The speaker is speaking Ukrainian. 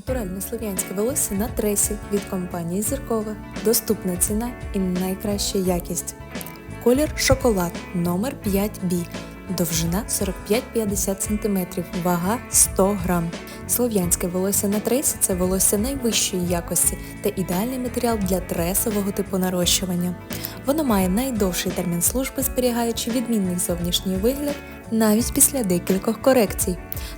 Натуральне слов'янське волосся на тресі від компанії Зіркова. Доступна ціна і найкраща якість. Колір шоколад номер 5B. Довжина 45-50 см, вага 100 г. Слов'янське волосся на тресі це волосся найвищої якості та ідеальний матеріал для тресового типу нарощування. Воно має найдовший термін служби, зберігаючи відмінний зовнішній вигляд навіть після декількох корекцій.